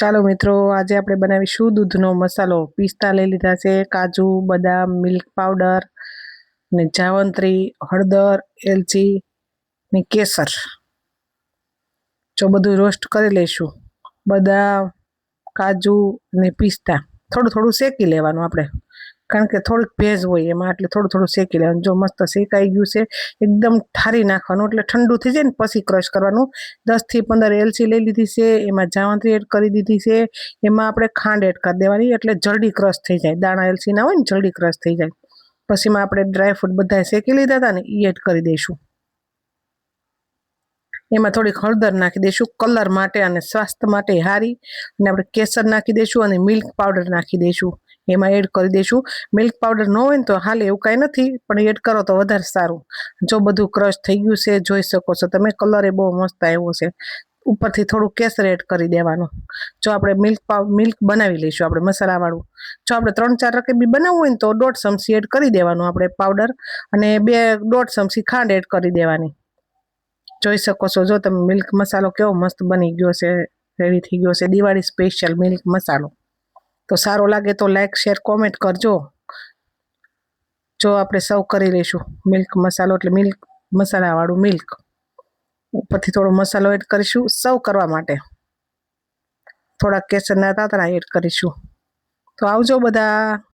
ચાલો મિત્રો, આજે આપણે બનાવીશું દૂધનો મસાલો. પિસ્તા લઈ લીધા છે, કાજુ, બદામ, મિલ્ક પાવડર ને જાવંત્રી, હળદર, એલચી ને કેસર. જો બધું રોસ્ટ કરી લઈશું. બદામ, કાજુ ને પિસ્તા. થોડું થોડું શેકી લેવાનું આપણે. કારણ કે થોડુંક ભેજ હોય એમાં, એટલે થોડું થોડું શેકી લેવાનું. જો મસ્ત શેકાઈ ગયું છે, એકદમ ઠારી નાખવાનું, એટલે ઠંડુ થઈ જાય ને પછી ક્રશ કરવાનું. દસથી પંદર એલચી લઈ લીધી છે, એમાં જાવંત્રી એડ કરી દીધી છે. એમાં આપણે ખાંડ એડ કરી દેવાની, એટલે જલ્દી ક્રશ થઈ જાય. દાણા એલચીના હોય ને, જલ્દી ક્રશ થઈ જાય. પછી એમાં આપણે ડ્રાયફ્રૂટ બધા શેકી લીધા હતા ને એ એડ કરી દઈશું. એમાં થોડીક હળદર નાખી દઈશું કલર માટે અને સ્વાસ્થ્ય માટે હારી. અને આપણે કેસર નાખી દઈશું અને મિલ્ક પાવડર નાખી દઈશું. એમાં એડ કરી દઈશું. મિલ્ક પાવડર ન હોય ને તો હાલ એવું કાંઈ નથી, પણ એડ કરો તો વધારે સારું. જો બધું ક્રશ થઈ ગયું છે, જોઈ શકો છો તમે કલર એ બહુ મસ્ત આવ્યો છે. ઉપરથી થોડું કેસર એડ કરી દેવાનું. જો આપણે મિલ્ક પાવ મિલ્ક બનાવી લઈશું આપણે મસાલાવાળું. જો આપણે ત્રણ ચાર રકેબી બનાવવું હોય ને તો દોઢ ચમચી એડ કરી દેવાનું આપણે પાવડર અને બે, દોઢ ચમચી ખાંડ એડ કરી દેવાની. જોઈ શકો છો, જો તમે મિલ્ક મસાલો કેવો મસ્ત બની ગયો છે રેડી થઈ ગયો છે. દિવાળી સ્પેશિયલ મિલ્ક મસાલો. તો સારો લાગે તો લાઈક શેર કોમેન્ટ કરજો. જો આપણે સર્વ કરી લઈશું. મિલ્ક મસાલો એટલે મિલ્ક મસાલાવાળું મિલ્ક ઉપરથી થોડો મસાલો એડ કરીશું સર્વ કરવા માટે. થોડા કેસરના તાતરા એડ કરીશું. તો આવજો બધા.